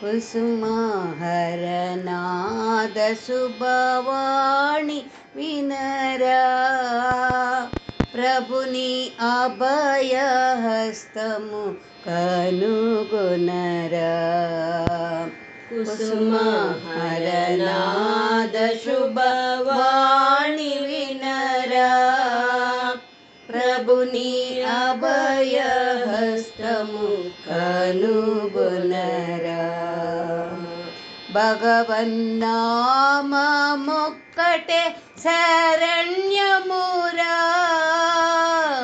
కుసుమహరనాదశుభవాణి వినరా ప్రభుని అభయహస్తము కనుగొనరా కుసుమహరనాదశుభవాణి వినరా ప్రభుని అభయహస్తము కనుగొనరా भगवन्नाममुक्कटे शरण्यमुरा।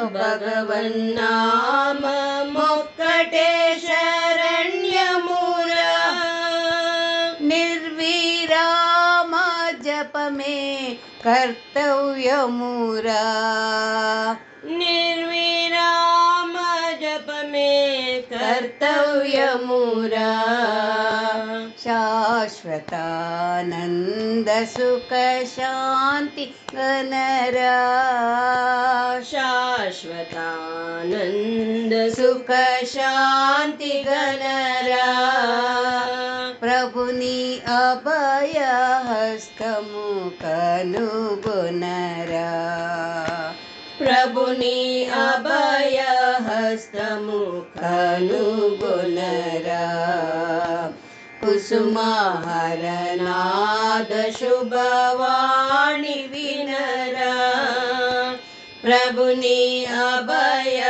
भगवन्नाम मोक्कटे शरण्यमुरा। निर्वीरामजप मे कर्तव्यमुरा। निर्विमज मे कर्तव्यमुरा। शाश्वतानन्दसुखशान्ति शाश्वतानन्दसुखशान्ति गणरा प्रभुनि अबय प्रभुनि अबय सुमाहरणादशुभवाणी विनर। प्रभुनि अभय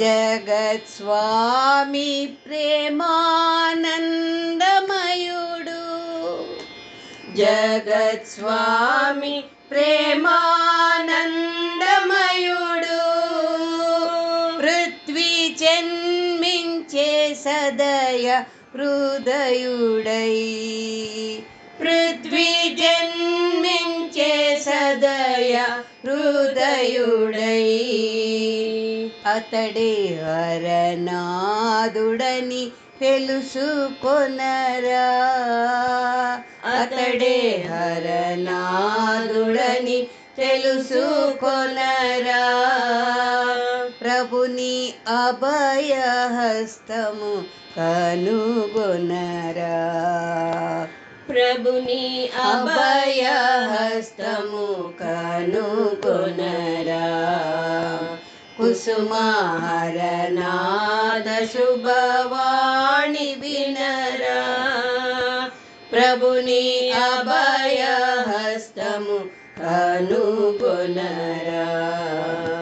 जगत्स्वामी प्रेमानन्दमयुडु। जगत्स्वामी प्रेमानन्दमयुडु। సదయ सदय हृदयुडै। पृथ्वीजन्मिञ्चे सदय हृदयुडै। అతడే అరనాదుడని తెలుసుకొనరా అతడే అరనాదుడని తెలుసుకొనరా నీ అభయహస్తము కనుగొనరా. ప్రభుని అభయహస్తము కనుగొనరా. కుసుమారనాద శుభవాణి వినరా. ప్రభుని అభయహస్తము కనుగొనరా.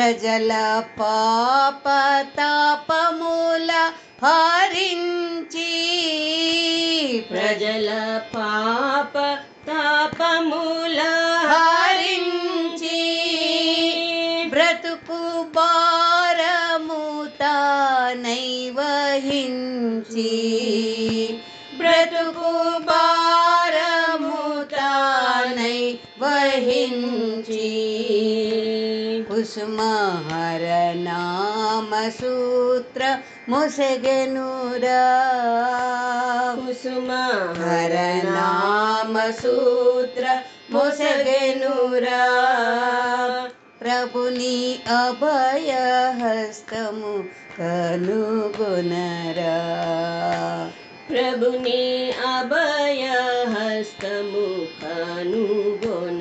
ప్రజల పాప తాపముల హరించి ప్రజల పాప తాపముల హరించి బ్రతుకు భారము తానై వహించి వహించి కుసుమహర నామ సూత్ర ముసగెనురా కుసుమ హర నామ సూత్ర ముసగెనురా ప్రభుని అభయహస్తము కనుగొనరా ప్రభుని అభయహస్తము కనుగొనరా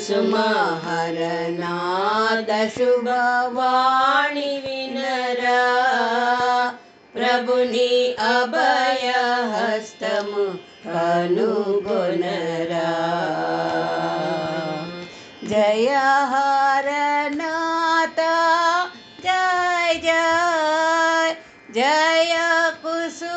कुसुमहरनादशुभवाणि विनरा प्रभुनि अभयहस्तमु अनुगुनरा जय हरनाता जय जय जय कुसुमकुमारी।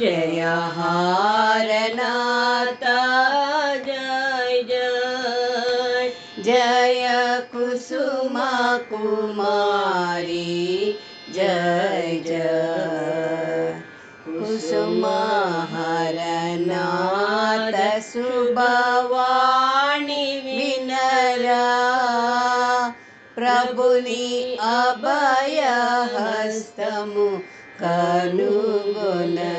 जय हारनाता जय जय। जय कुसुमा कुमारी जय जय। कुसुमा जसुमारना सुभवाणी विनरा। प्रभुनि अभयहस्तमु। हस्तमु ಕನುಗೊನರಾ